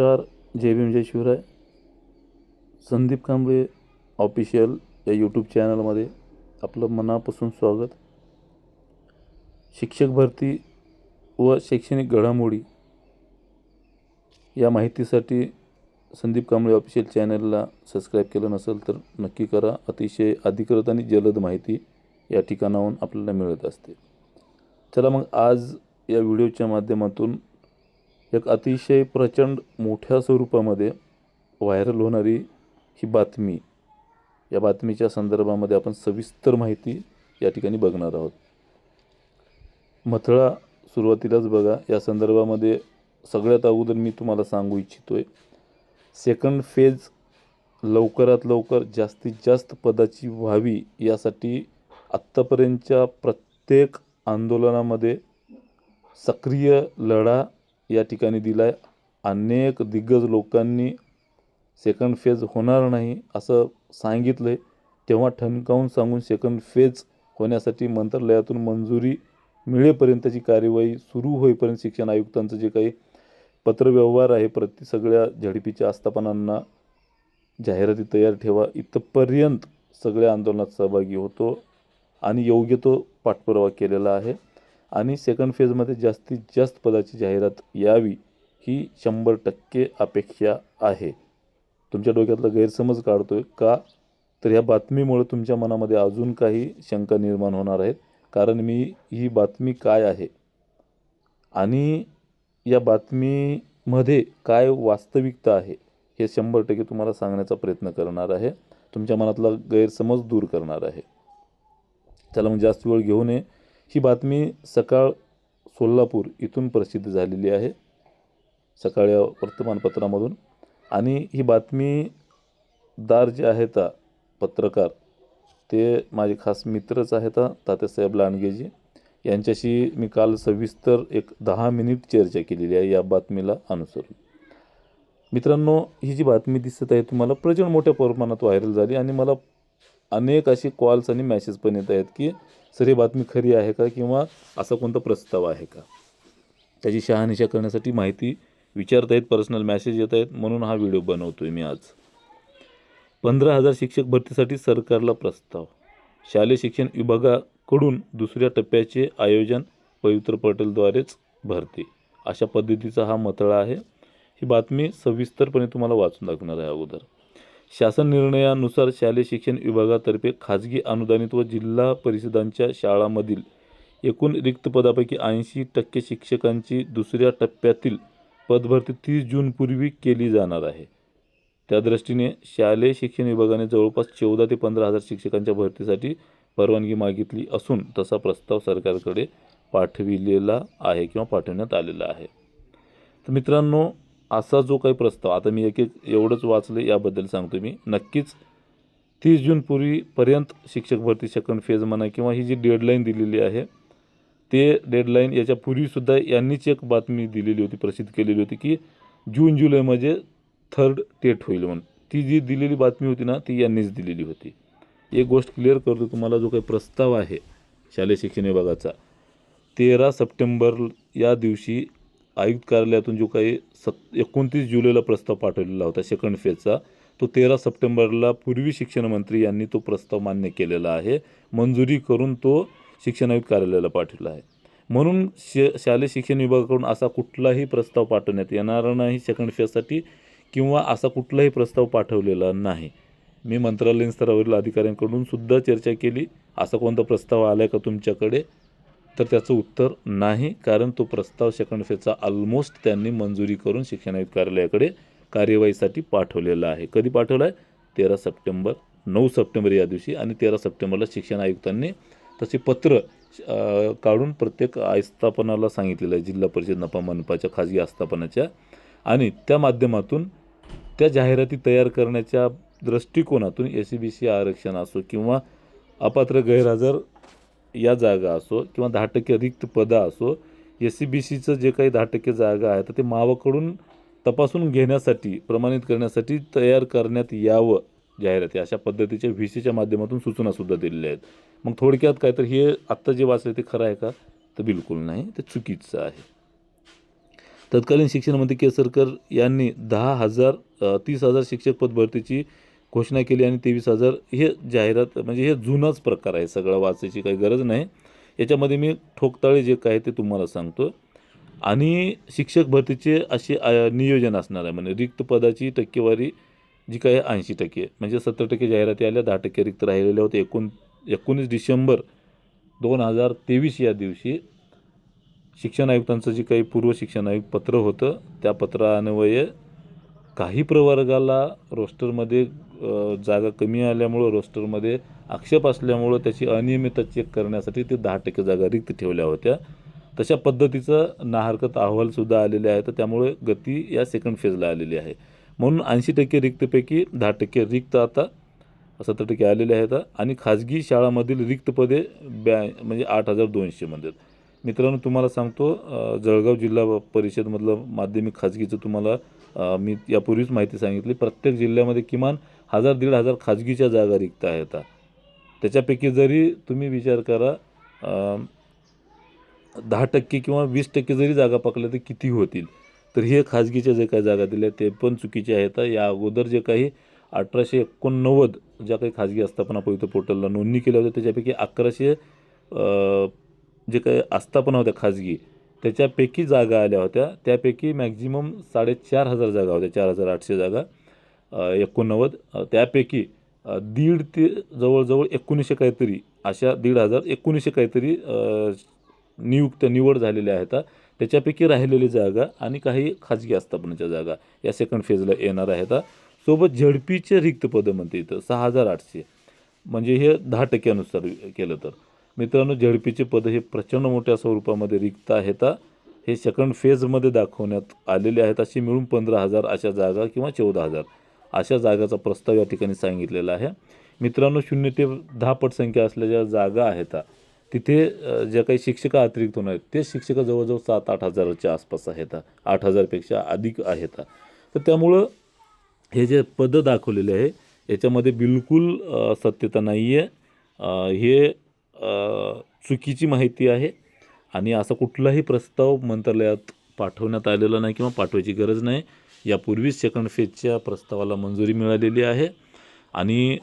नमस्कार जय भीम जय शिवराय संदीप कांबळे ऑफिशियल या यूट्यूब चॅनलमध्ये आपलं मनापासून स्वागत. शिक्षक भरती व शैक्षणिक घडामोडी या माहितीसाठी संदीप कांबळे ऑफिशियल चॅनलला सबस्क्राईब केलं नसेल तर नक्की करा. अतिशय अधिकृत आणि जलद माहिती या ठिकाणाहून आपल्याला मिळत असते. चला मग आज या व्हिडिओच्या माध्यमातून एक अतिशय प्रचंड मोठ्या स्वरूपामध्ये व्हायरल होणारी ही बातमी. या बातमीच्या संदर्भामध्ये आपण सविस्तर माहिती या ठिकाणी बघणार आहोत. मथळा सुरुवातीलाच बघा. या संदर्भामध्ये सगळ्यात अगोदर मी तुम्हाला सांगू इच्छितो आहे सेकंड फेज लवकरात लवकर जास्तीत जास्त पदाची व्हावी यासाठी आत्तापर्यंतच्या प्रत्येक आंदोलनामध्ये सक्रिय लढा या ठिकाणी दिला आहे अनेक दिग्गज लोकांनी सेकंड फेज होणार नाही असं सांगितलं आहे तेव्हा ठणकावून सांगून सेकंड फेज होण्यासाठी मंत्रालयातून मंजुरी मिळेपर्यंतची कार्यवाही सुरू होईपर्यंत शिक्षण आयुक्तांचं जे काही पत्रव्यवहार आहे प्रति सगळ्या झडपीच्या आस्थापनांना जाहिराती तयार ठेवा. इथपर्यंत सगळ्या आंदोलनात सहभागी होतो आणि योग्य तो पाठपुरावा केलेला आहे. आणि सेकंड फेजमध्ये जास्तीत जास्त पदाची जाहिरात यावी ही शंभर टक्के अपेक्षा आहे. तुमच्या डोक्यातला गैरसमज काढतो आहे का? तर ह्या बातमीमुळे तुमच्या मनामध्ये अजून काही शंका निर्माण होणार आहेत. कारण मी ही बातमी काय आहे? आणि या बातमीमध्ये काय वास्तविकता आहे हे शंभर टक्के तुम्हाला सांगण्याचा प्रयत्न करणार आहे. तुमच्या मनातला गैरसमज दूर करणार आहे. त्याला मग जास्त वेळ घेऊ नये. ही बातमी सकाळ सोलापूर इथून प्रसिद्ध झालेली आहे सकाळ या वर्तमानपत्रामधून. आणि ही बातमीदार जे आहेत पत्रकार ते माझे खास मित्रच आहेत तात्यासाहेब लांडगेजी. यांच्याशी मी काल सविस्तर एक दहा मिनिट चर्चा केलेली आहे या बातमीला अनुसरून. मित्रांनो ही जी बातमी दिसत आहे तुम्हाला प्रचंड मोठ्या प्रमाणात व्हायरल झाली आणि मला अनेक असे कॉल्स आणि मॅसेज पण येत आहेत की सर ही बातमी खरी आहे का? किंवा असा कोणता प्रस्ताव आहे का? त्याची शहानिशा करण्यासाठी माहिती विचारत आहेत पर्सनल मॅसेज येत आहेत. म्हणून हा व्हिडिओ बनवतो आहे मी आज. पंधरा हजार शिक्षक भरतीसाठी सरकारला प्रस्ताव. शालेय शिक्षण विभागाकडून दुसऱ्या टप्प्याचे आयोजन पवित्र पटेलद्वारेच भरते. अशा पद्धतीचा हा मथळा आहे. ही बातमी सविस्तरपणे तुम्हाला वाचून दाखवणार आहे अगोदर. शासन निर्णयानुसार शालेय शिक्षण विभागातर्फे खाजगी अनुदानित व जिल्हा परिषदांच्या शाळांमधील एकूण रिक्त पदापैकी ऐंशी टक्के शिक्षकांची दुसऱ्या टप्प्यातील पदभरती तीस जूनपूर्वी केली जाणार आहे. त्या दृष्टीने शालेय शिक्षण विभागाने जवळपास चौदा ते पंधरा हजार शिक्षकांच्या भरतीसाठी परवानगी मागितली असून तसा प्रस्ताव सरकारकडे पाठविलेला आहे किंवा पाठवण्यात आलेला आहे. तर मित्रांनो असा जो काही प्रस्ताव आता मी एक एक एवढंच वाचलं याबद्दल सांगतो मी. नक्कीच तीस जूनपूर्वीपर्यंत शिक्षक भरती सेकंड फेज म्हणा किंवा ही जी डेडलाईन दिलेली आहे ते डेडलाईन याच्या पूर्वीसुद्धा यांनीच एक बातमी दिलेली होती प्रसिद्ध केलेली होती की जून जुलैमध्ये थर्ड टेट होईल म्हणून. ती जी दिलेली बातमी होती ना ती यांनीच दिलेली होती. एक गोष्ट क्लिअर करतो तुम्हाला जो काही प्रस्ताव आहे शालेय शिक्षण विभागाचा तेरा सप्टेंबर या दिवशी आयुक्त कार्यालयातून जो काही सत एकोणतीस जुलैला प्रस्ताव पाठवलेला होता सेकंड फेजचा तो तेरा सप्टेंबरला पूर्वी शिक्षण मंत्री यांनी तो प्रस्ताव मान्य केलेला आहे. मंजुरी करून तो शिक्षण आयुक्त कार्यालयाला पाठवला आहे. म्हणून श शालेय शिक्षण विभागाकडून असा कुठलाही प्रस्ताव पाठवण्यात येणार नाही सेकंड फेजसाठी किंवा असा कुठलाही प्रस्ताव पाठवलेला नाही. मी मंत्रालयीन स्तरावरील अधिकाऱ्यांकडून सुद्धा चर्चा केली. असा कोणता प्रस्ताव आला आहे का तुमच्याकडे? तर त्याचं उत्तर नाही कारण तो प्रस्ताव सेकंड फेजचा ऑलमोस्ट त्यांनी मंजुरी करून शिक्षण आयुक्त कार्यालयाकडे कार्यवाहीसाठी पाठवलेला आहे. कधी पाठवला आहे तेरा सप्टेंबर नऊ सप्टेंबर या दिवशी आणि तेरा सप्टेंबरला शिक्षण आयुक्तांनी तसे पत्र काढून प्रत्येक आस्थापनाला सांगितलेलं आहे. जिल्हा परिषद नफा मनपाच्या खाजगी आस्थापनाच्या आणि त्या माध्यमातून त्या जाहिराती तयार करण्याच्या दृष्टिकोनातून एस सी बी सी आरक्षण असो किंवा अपात्र गैरहजर या जागा असो किंवा दहा टक्के रिक्त पदं असो एस सी बी सीचं जे काही दहा टक्के जागा आहे तर ते मावाकडून तपासून घेण्यासाठी प्रमाणित करण्यासाठी तयार करण्यात यावं जाहिराती. अशा पद्धतीच्या व्ही सीच्या माध्यमातून सूचनासुद्धा दिलेल्या आहेत. मग थोडक्यात काय तर हे आत्ता जे वाचले ते खरं आहे का? तर बिलकुल नाही. ते चुकीचं आहे. तत्कालीन शिक्षण मंत्री केसरकर यांनी दहा हजार तीस हजार शिक्षक पद भरतीची घोषणा केली आणि तेवीस हजार हे जाहिरात म्हणजे हे जुनाच प्रकार आहे. सगळं वाचायची काही गरज नाही. याच्यामध्ये मी ठोकताळे जे काय ते तुम्हाला सांगतो. आणि शिक्षक भरतीचे असे नियोजन असणार आहे. म्हणजे रिक्त पदाची टक्केवारी जी काय ऐंशी टक्के. म्हणजे सत्तर टक्के जाहिराती आल्या दहा टक्के रिक्त राहिलेल्या होत्या. एकूण एकोणीस डिसेंबर दोन हजार तेवीस या दिवशी शिक्षण आयुक्तांचं जे काही पूर्व शिक्षण आयुक्त पत्र होतं त्या पत्रान्वये काही प्रवर्गाला रोस्टरमध्ये जागा कमी आल्यामुळं रोस्टरमध्ये आक्षेप असल्यामुळं त्याची अनियमितता चेक करण्यासाठी ते दहा टक्के जागा रिक्त ठेवल्या होत्या. तशा पद्धतीचं नाहरकत अहवालसुद्धा आलेले आहे तर त्यामुळे गती या सेकंड फेजला आलेली आहे. म्हणून ऐंशी टक्के रिक्तपैकी दहा टक्के रिक्त आता सत्तर टक्के आलेले आहेत. आणि खाजगी शाळामधील रिक्त पदे ब्या म्हणजे आठ हजार दोनशेमध्ये मित्रांनो तुम्हाला सांगतो जळगाव जिल्हा परिषदमधलं माध्यमिक खाजगीचं तुम्हाला मी यापूर्वीच माहिती सांगितली प्रत्येक जिल्ह्यामध्ये किमान हजार दीड हजार खाजगीच्या जागा रिक्त आहेत. त्याच्यापैकी जरी तुम्ही विचार करा दहा टक्के किंवा वीस टक्के जरी जागा पकडल्या तर किती होतील? तर हे खाजगीच्या जे काही जागा दिल्या ते पण चुकीचे आहेत. या अगोदर जे काही अठराशे एकोणनव्वद ज्या काही खाजगी आस्थापना पवित्र पोर्टलला नोंदणी केल्या होत्या त्याच्यापैकी अकराशे जे काही आस्थापना होत्या खाजगी त्याच्यापैकी जागा आल्या होत्या. त्यापैकी मॅक्झिमम साडेचार हजार जागा होत्या. चार हजार आठशे जागा. एकोणनव्वद. त्यापैकी दीड ते जवळजवळ एकोणीसशे काहीतरी अशा दीड हजार एकोणीसशे काहीतरी नियुक्त निवड झालेल्या आहेत. त्याच्यापैकी राहिलेली जागा आणि काही खाजगी आस्थापनाच्या जागा या सेकंड फेजला येणार आहेत. सोबत झडपीचे रिक्त पदं म्हणते इथं सहा हजार आठशे. म्हणजे हे दहा टक्क्यानुसार केलं तर. मित्रांनो झडपीचे पद हे प्रचंड मोठ्या स्वरूपामध्ये रिक्त आहेत. हे सेकंड फेजमध्ये दाखवण्यात आलेले आहेत. असे मिळून पंधरा हजार अशा जागा किंवा चौदा हजार अशा जागाचा प्रस्ताव या ठिकाणी सांगितलेला आहे. मित्रांनो शून्य ते दहा पट संख्या ज्या जागा आहेत. तिथे ज्या काही शिक्षक अतिरिक्त होणार आहेत ते शिक्षक जवळजवळ सात आठ हजाराच्या आसपास आहेत. आठ हजारपेक्षा अधिक आहेत. तर त्यामुळं हे जे पदं दाखवलेले आहे याच्यामध्ये बिलकुल सत्यता नाही आहे हे चुकीची माहिती आहे आणि असा कुठलाही प्रस्ताव मंत्रालयात पाठवण्यात आलेला नाही किंवा पाठवायची गरज नाही. यापूर्वीच सेकंड फेजच्या प्रस्तावाला मंजुरी मिळालेली आहे. आणि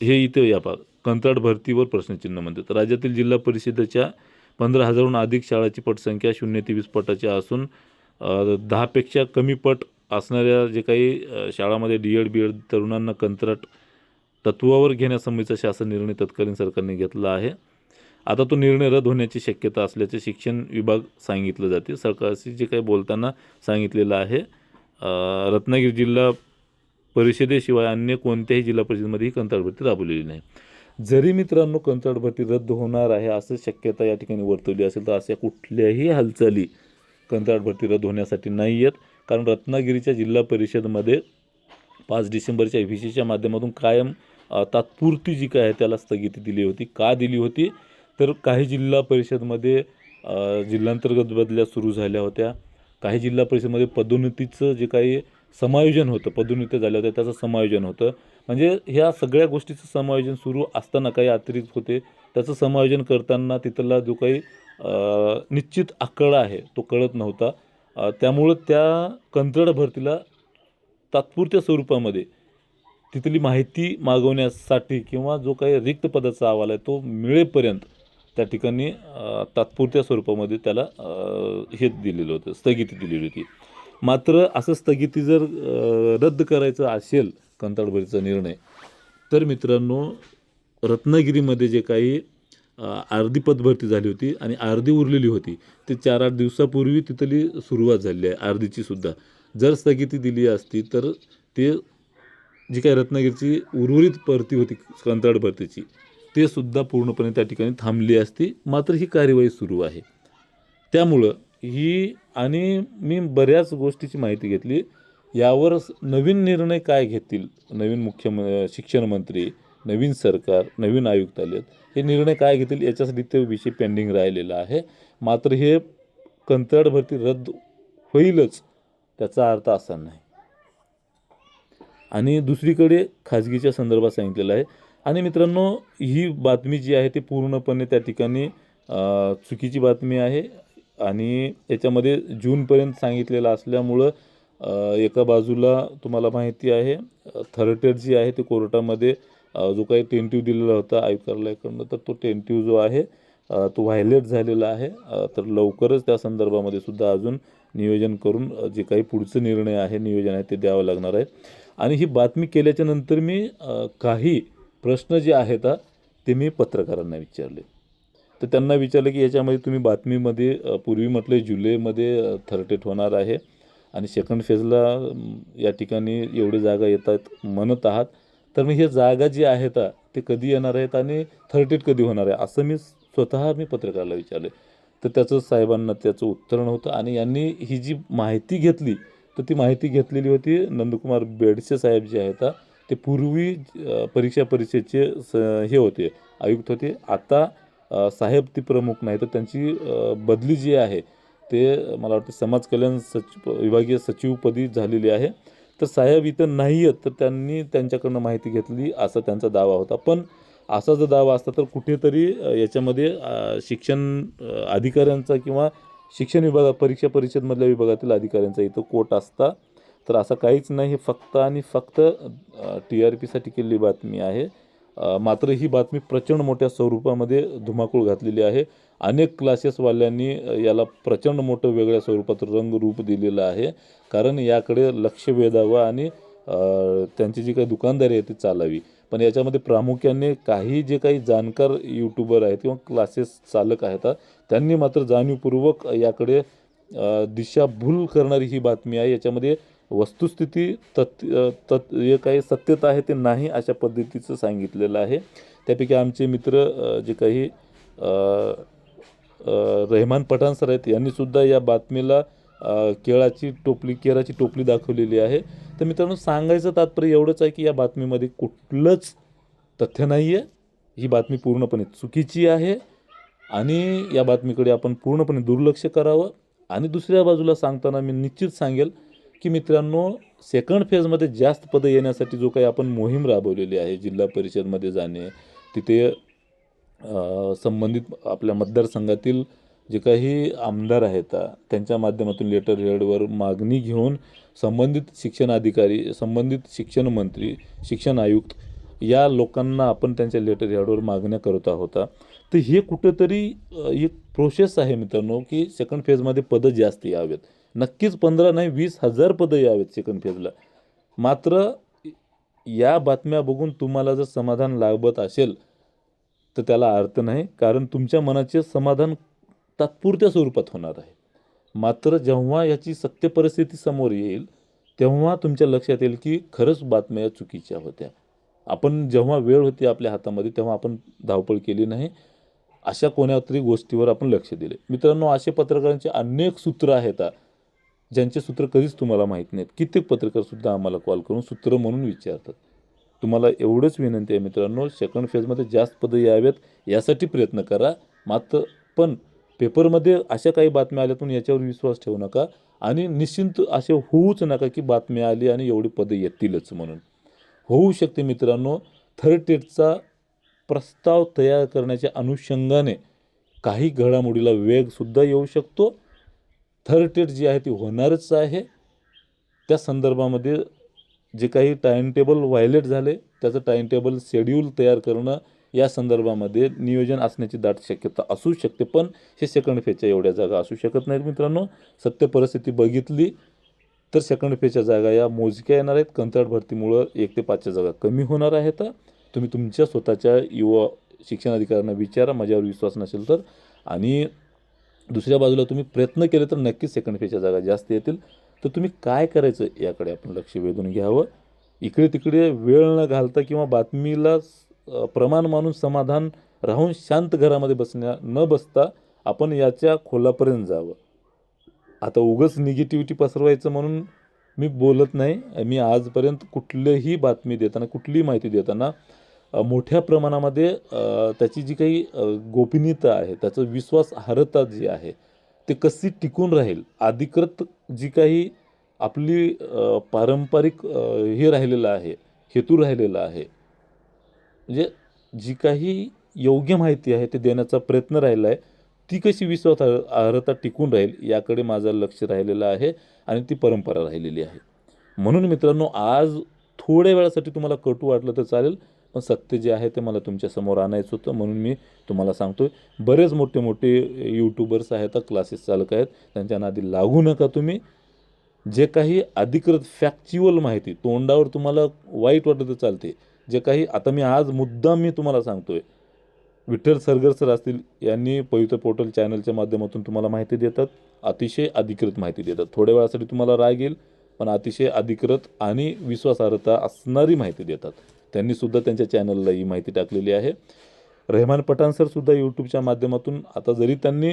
हे इथे या पा कंत्राट भरतीवर प्रश्नचिन्ह म्हणतात. राज्यातील जिल्हा परिषदेच्या पंधरा हजारहून अधिक शाळाची पटसंख्या शून्य ते वीस पटाच्या असून दहापेक्षा कमी पट असणाऱ्या जे काही शाळामध्ये डी एड बी एड तरुणांना कंत्राट तत्वावर घेण्यासंबंधीचा शासन निर्णय तत्कालीन सरकारने घेतला आहे. आता तो निर्णय रद्द होण्याची शक्यता असल्याचे शिक्षण विभाग सांगितलं जाते. सरकारशी जे काही बोलताना सांगितलेलं आहे रत्नागिरी जिल्हा परिषदेशिवाय अन्य कोणत्याही जिल्हा परिषदेमध्ये ही कंत्राट भरती राबवलेली नाही. जरी मित्रांनो कंत्राट भरती रद्द होणार आहे असं शक्यता या ठिकाणी वर्तवली असेल तर अशा कुठल्याही हालचाली कंत्राट भरती रद्द होण्यासाठी नाही आहेत. कारण रत्नागिरीच्या जिल्हा परिषदमध्ये पाच डिसेंबरच्या व्ही सीच्या माध्यमातून कायम तात्पुरती जी काय आहे त्याला स्थगिती दिली होती. का दिली होती? तर काही जिल्हा परिषदमध्ये जिल्हांतर्गत बदल्या सुरू झाल्या होत्या. काही जिल्हा परिषदमध्ये पदोन्नतीचं जे काही समायोजन होतं पदोन्नती झाल्या होत्या त्याचं समायोजन होतं. म्हणजे ह्या सगळ्या गोष्टीचं समायोजन सुरू असताना काही अतिरिक्त होते. त्याचं समायोजन करताना तिथला जो काही निश्चित आकडा आहे तो कळत नव्हता. त्यामुळं त्या कंत्राट भरतीला तात्पुरत्या स्वरूपामध्ये तिथली माहिती मागवण्यासाठी किंवा जो काही रिक्त पदाचा अहवाल आहे तो मिळेपर्यंत त्या ठिकाणी तात्पुरत्या स्वरूपामध्ये त्याला हे दिलेलं होतं स्थगिती दिलेली होती. मात्र असं स्थगिती जर रद्द करायचं असेल कंताळभरीचा निर्णय तर मित्रांनो रत्नागिरीमध्ये जे काही अर्धी पदभरती झाली होती आणि अर्धी उरलेली होती ते चार आठ दिवसापूर्वी तिथली सुरुवात झाली आहे अर्धीची सुद्धा. जर स्थगिती दिली असती तर ते जी काही रत्नागिरीची उर्वरित भरती होती कंत्राट भरतीची ते सुद्धा पूर्णपणे त्या ठिकाणी थांबली असती. मात्र ही कार्यवाही सुरू आहे. त्यामुळं ही आणि मी बऱ्याच गोष्टीची माहिती घेतली. यावर नवीन निर्णय काय घेतील नवीन मुख्यम शिक्षण मंत्री नवीन सरकार नवीन आयुक्त आहेत हे निर्णय काय घेतील याच्यासाठी ते विषय पेंडिंग राहिलेला आहे. मात्र हे कंत्राट भरती रद्द होईलच त्याचा अर्थ असा नाही. आणि दुसरीकडे खाजगीच्या संदर्भात सांगितलेलं आहे. आणि मित्रांनो ही बातमी जी आहे ती पूर्णपणे त्या ठिकाणी चुकीची बातमी आहे आणि याच्यामध्ये जूनपर्यंत सांगितलेलं असल्यामुळं एका बाजूला तुम्हाला माहिती आहे थर्टेड जी आहे ते कोर्टामध्ये जो काही टेंटिव्ह दिलेला होता आयुक्त कार्यालयाकडनं तर तो टेंटिव्ह जो आहे तो व्हायलेट झालेला आहे. तर लवकरच त्या संदर्भामध्ये सुद्धा अजून नियोजन करून जे काही पुढचं निर्णय आहे नियोजन आहे ते द्यावं लागणार आहे. आणि ही बातमी केल्याच्यानंतर मी काही प्रश्न जे आहेत ते मी पत्रकारांना विचारले. तर त्यांना विचारलं की याच्यामध्ये तुम्ही बातमीमध्ये पूर्वी म्हटले जुलैमध्ये थर्टेट होणार आहे आणि सेकंड फेजला या ठिकाणी एवढी जागा येतात म्हणत आहात. तर मग हे जागा जी आहेत ते कधी येणार आहेत आणि थर्टेट कधी होणार आहे असं मी स्वतः मी पत्रकाराला विचारले. तर त्याचं साहेबांना त्याचं उत्तर नव्हतं आणि यांनी ही जी माहिती घेतली तर ती माहिती घेतलेली होती नंदकुमार बेडसे साहेब जे आहेत ते पूर्वी परीक्षा परिषदेचे स हे होते आयुक्त होते. आता साहेब ती प्रमुख नाही तर त्यांची बदली जी आहे ते मला वाटतं समाज कल्याण सचिव विभागीय सचिवपदी झालेली आहे. तर साहेब इथं नाही आहेत तर त्यांनी त्यांच्याकडनं माहिती घेतली असा त्यांचा दावा होता. पण असा जर दावा असता तर कुठेतरी याच्यामध्ये शिक्षण अधिकाऱ्यांचा किंवा शिक्षण विभागात परीक्षा परिषदमधल्या विभागातील अधिकाऱ्यांचा इथं कोट असता. तर असं काहीच नाही हे फक्त आणि फक्त टी आर पीसाठी केलेली बातमी आहे. मात्र ही बातमी प्रचंड मोठ्या स्वरूपामध्ये धुमाकूळ घातलेली आहे. अनेक क्लासेसवाल्यांनी याला प्रचंड मोठं वेगळ्या स्वरूपात रंगरूप दिलेलं आहे. कारण याकडे लक्ष वेधावं आणि त्यांची जी काही दुकानदारी आहे ती चालावी. पण याच्यामध्ये प्रामुख्याने काही जे काही जाणकार यूट्यूबर आहेत किंवा क्लासेस चालक आहेत त्यांनी मात्र जाणीवपूर्वक याकडे दिशाभूल करणारी ही बातमी आहे. याच्यामध्ये वस्तुस्थिती तत् तत् जे काही सत्यता आहे ते नाही अशा पद्धतीचं सांगितलेलं आहे. त्यापैकी आमचे मित्र जे काही रहमान पठाण सर आहेत यांनीसुद्धा या बातमीला केळाची टोपली केळाची टोपली दाखवलेली आहे. तर मित्रांनो सांगायचं तात्पर्य एवढंच आहे की या बातमीमध्ये कुठलंच तथ्य नाही आहे ही बातमी पूर्णपणे चुकीची आहे आणि या बातमीकडे आपण पूर्णपणे दुर्लक्ष करावं. आणि दुसऱ्या बाजूला सांगताना मी निश्चित सांगेल की मित्रांनो सेकंड फेजमध्ये जास्त पदं येण्यासाठी जो काही आपण मोहीम राबवलेली आहे जिल्हा परिषदमध्ये जाणे तिथे संबंधित आपल्या मतदारसंघातील जे काही आमदार आहेत त्यांच्या माध्यमातून लेटर हेडवर मागणी घेऊन संबंधित शिक्षण अधिकारी संबंधित शिक्षण मंत्री शिक्षण आयुक्त या लोकांना आपण त्यांच्या लेटर हेडवर मागण्या करत आहोत. तर हे कुठंतरी एक प्रोसेस आहे मित्रांनो की सेकंड फेजमध्ये पदं जास्त यावेत. नक्कीच पंधरा नाही वीस हजार पदं यावेत सेकंड फेजला मात्र या बातम्या बघून तुम्हाला जर समाधान लाभत असेल तर त्याला अर्थ नाही. कारण तुमच्या मनाचे समाधान तात्पुरत्या स्वरूपात होणार आहे. मात्र जेव्हा याची सत्य परिस्थिती समोर येईल तेव्हा तुमच्या लक्षात येईल की खरंच बातम्या चुकीच्या होत्या. आपण जेव्हा वेळ होती आपल्या हातामध्ये तेव्हा आपण धावपळ केली नाही. अशा कोण्या तरी गोष्टीवर आपण लक्ष दिले. मित्रांनो असे पत्रकारांचे अनेक सूत्र आहेत. ज्यांचे सूत्र कधीच तुम्हाला माहीत नाहीत. कित्येक पत्रकारसुद्धा आम्हाला कॉल करून सूत्र म्हणून विचारतात. तुम्हाला एवढंच विनंती आहे मित्रांनो सेकंड फेजमध्ये जास्त पदं यावेत. यासाठी प्रयत्न करा. मात्र पण पेपरमध्ये अशा काही बातम्या आल्यातून याच्यावर विश्वास ठेवू नका आणि निश्चिंत असे होऊच नका की बातम्या आली आणि एवढी पदं येतीलच म्हणून. होऊ शकते मित्रांनो थर्ड टेटचा प्रस्ताव तयार करण्याच्या अनुषंगाने काही घडामोडीला वेगसुद्धा येऊ शकतो. थर्ड टेट जी आहे ती होणारच आहे. त्या संदर्भामध्ये जे काही टाईमटेबल व्हायलेट झाले त्याचं टाईमटेबल शेड्यूल तयार करणं या संदर्भामध्ये नियोजन असण्याची दाट शक्यता असू शकते पण हे सेकंड फेजच्या एवढ्या जागा असू शकत नाहीत मित्रांनो. सत्य परिस्थिती बघितली तर सेकंड फेजच्या जागा या मोजक्या येणार आहेत. कंत्राट भरतीमुळं एक ते पाचच्या जागा कमी होणार आहेत. तुम्ही तुमच्या स्वतःच्या युवा शिक्षण अधिकाऱ्यांना विचारा माझ्यावर विश्वास नसेल तर. आणि दुसऱ्या बाजूला तुम्ही प्रयत्न केले तर नक्कीच सेकंड फेजच्या जागा जास्त येतील. तर तुम्ही काय करायचं याकडे आपण लक्ष वेधून घ्यावं. इकडे तिकडे वेळ न घालता किंवा बातमीला प्रमाण मानून समाधान राहून शांत घरामध्ये बसण्या न बसता आपण याच्या खोलापर्यंत जावं. आता उगच निगेटिव्हिटी पसरवायचं म्हणून मी बोलत नाही. मी आजपर्यंत कुठलीही बातमी देताना कुठलीही माहिती देताना मोठ्या प्रमाणामध्ये त्याची जी काही गोपनीयता आहे त्याचं विश्वासार्हता जी आहे ते कशी टिकून राहील? अधिकृत जी काही आपली पारंपरिक हे राहिलेलं आहे हेतू राहिलेला आहे म्हणजे जी काही योग्य माहिती आहे ते देण्याचा प्रयत्न राहिला आहे ती कशी विश्वासार्हता टिकून राहील याकडे माझं लक्ष राहिलेलं आहे आणि ती परंपरा राहिलेली आहे. म्हणून मित्रांनो आज थोड्या वेळासाठी तुम्हाला कटू वाटलं तर चालेल पण सत्य जे आहे ते मला तुमच्यासमोर आणायचं होतं म्हणून मी तुम्हाला सांगतोय बरेच मोठे मोठे यूट्यूबर्स आहेत क्लासेस चालक आहेत त्यांच्या नादी लागू नका तुम्ही. जे काही अधिकृत फॅक्च्युअल माहिती तोंडावर तुम्हाला वाईट वाटत चालते जे काही आता मी आज मुद्दाम मी तुम्हाला सांगतोय. विठ्ठल सरगर सर असतील यांनी पवित्र पोर्टल चॅनलच्या माध्यमातून तुम्हाला माहिती देतात. अतिशय अधिकृत माहिती देतात. थोड्या वेळासाठी तुम्हाला राग येईल पण अतिशय अधिकृत आणि विश्वासार्हता असणारी माहिती देतात. त्यांनी सुद्धा त्यांच्या चॅनलला ही माहिती टाकलेली आहे. रेहमान पठाण सर सुद्धा यूट्यूबच्या माध्यमातून आता जरी त्यांनी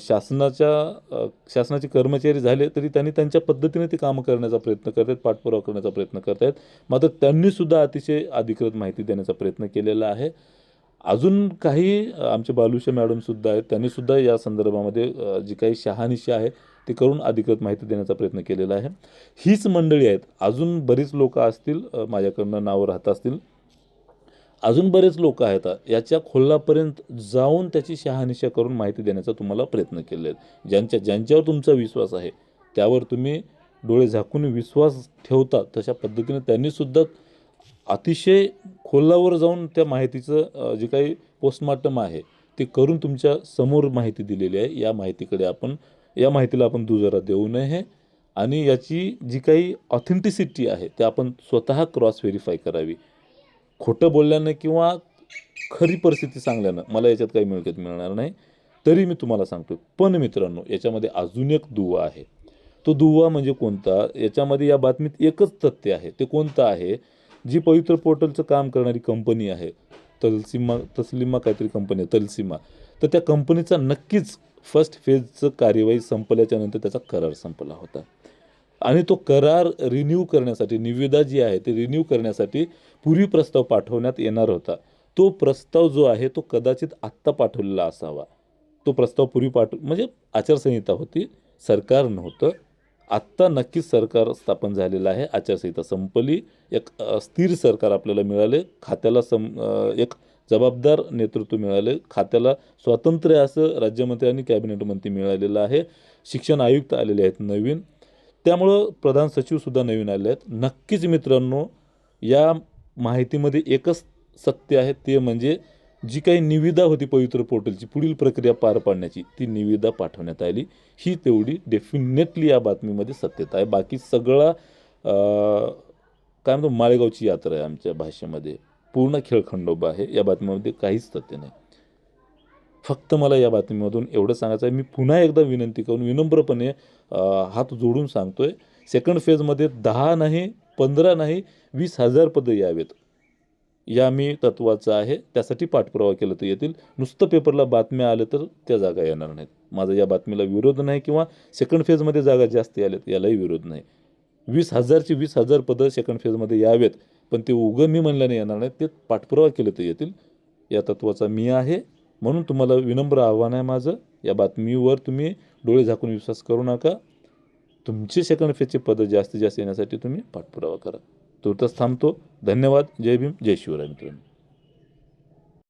शासनाच्या शासनाचे कर्मचारी झाले तरी त्यांनी त्यांच्या पद्धतीने ते कामं करण्याचा प्रयत्न करत आहेत पाठपुरावा करण्याचा प्रयत्न करत आहेत मात्र त्यांनीसुद्धा अतिशय अधिकृत माहिती देण्याचा प्रयत्न केलेला आहे. अजून काही आमचे बालुशा मॅडमसुद्धा आहेत त्यांनीसुद्धा या संदर्भामध्ये जी काही शहानिशा आहे ते करून अधिकृत माहिती देण्याचा प्रयत्न केलेला आहे. हीच मंडळी आहेत. अजून बरीच लोकं असतील माझ्याकडनं नावं राहत असतील. अजून बरेच लोक आहेत याच्या खोलापर्यंत जाऊन त्याची शहानिशा करून माहिती देण्याचा तुम्हाला प्रयत्न केले आहेत ज्यांच्या ज्यांच्यावर तुमचा विश्वास आहे त्यावर तुम्ही डोळे झाकून विश्वास ठेवता तशा पद्धतीने त्यांनीसुद्धा अतिशय खोलावर जाऊन त्या माहितीचं जे काही पोस्टमार्टम आहे ते करून तुमच्यासमोर माहिती दिलेली आहे. या माहितीकडे आपण या माहितीला आपण दुजोरा देऊ नये आणि याची जी काही ऑथेंटिसिटी आहे ते आपण स्वतः क्रॉस व्हेरीफाय करावी. खोटं बोलल्यानं किंवा खरी परिस्थिती सांगल्यानं मला याच्यात काही मिळकत मिळणार नाही. तरी मी तुम्हाला सांगतो पण मित्रांनो याच्यामध्ये अजून एक दुवा आहे. तो दुवा म्हणजे कोणता? याच्यामध्ये या बातमीत एकच तथ्य आहे. ते कोणतं आहे? जी पवित्र पोर्टलचं काम करणारी कंपनी आहे तलसीमा तसलिमा काहीतरी कंपनी आहे तलसीमा. तर त्या कंपनीचा नक्कीच फर्स्ट फेजचं कार्यवाही संपल्याच्यानंतर त्याचा करार संपला होता. आणि तो करार रिन्यू करण्यासाठी निविदा जी आहे ते रिन्यू करण्यासाठी पूर्वी प्रस्ताव पाठवण्यात येणार होता. तो प्रस्ताव जो आहे तो कदाचित आत्ता पाठवलेला असावा. तो प्रस्ताव पूर्वी पाठव म्हणजे आचारसंहिता होती सरकार नव्हतं. आत्ता नक्कीच सरकार स्थापन झालेलं आहे आचारसंहिता संपली. एक स्थिर सरकार आपल्याला मिळाले खात्याला सम एक जबाबदार नेतृत्व मिळाले खात्याला स्वातंत्र्य असं राज्यमंत्री आणि कॅबिनेट मंत्री मिळालेलं आहे. शिक्षण आयुक्त आलेले आहेत नवीन. त्यामुळं प्रधान सचिवसुद्धा नवीन आले आहेत. नक्कीच मित्रांनो या माहितीमध्ये एकच सत्य आहे ते म्हणजे जी काही निविदा होती पवित्र पोर्टलची पुढील प्रक्रिया पार पाडण्याची ती निविदा पाठवण्यात आली. ही तेवढी डेफिनेटली या बातमीमध्ये सत्यता आहे. बाकी सगळा काय म्हणतो माळेगावची यात्रा आहे आमच्या भाषेमध्ये. पूर्ण खेळखंडोबा आहे. या बातमीमध्ये काहीच तथ्य नाही. फक्त मला या बातमीमधून एवढं सांगायचं आहे. मी पुन्हा एकदा विनंती करून विनम्रपणे हात जोडून सांगतो आहे सेकंड फेजमध्ये दहा नाही पंधरा नाही वीस हजार पदं यावेत. या मी तत्वाचं आहे. त्यासाठी पाठपुरावा केला तर येतील. नुसतं पेपरला बातम्या आल्या तर त्या जागा येणार नाहीत. माझा या बातमीला विरोध नाही किंवा सेकंड फेजमध्ये जागा जास्त आल्यात यालाही विरोध नाही. वीस हजारची वीस हजार पदं सेकंड फेजमध्ये यावेत पण ते उगं मी म्हणल्याने येणार नाहीत. ते पाठपुरावा केलं तर येतील. या तत्वाचा मी आहे. म्हणून तुम्हाला विनम्र आव्हान आहे माझं. या बातमीवर तुम्ही डोळे झाकून विश्वास करू नका. तुमचे सेकंड फेजचे पदं जास्तीत जास्त येण्यासाठी तुम्ही पाठपुरावा करा. तुर्तच थांबतो. धन्यवाद. जय भीम. जय शिवराय मित्रांनो.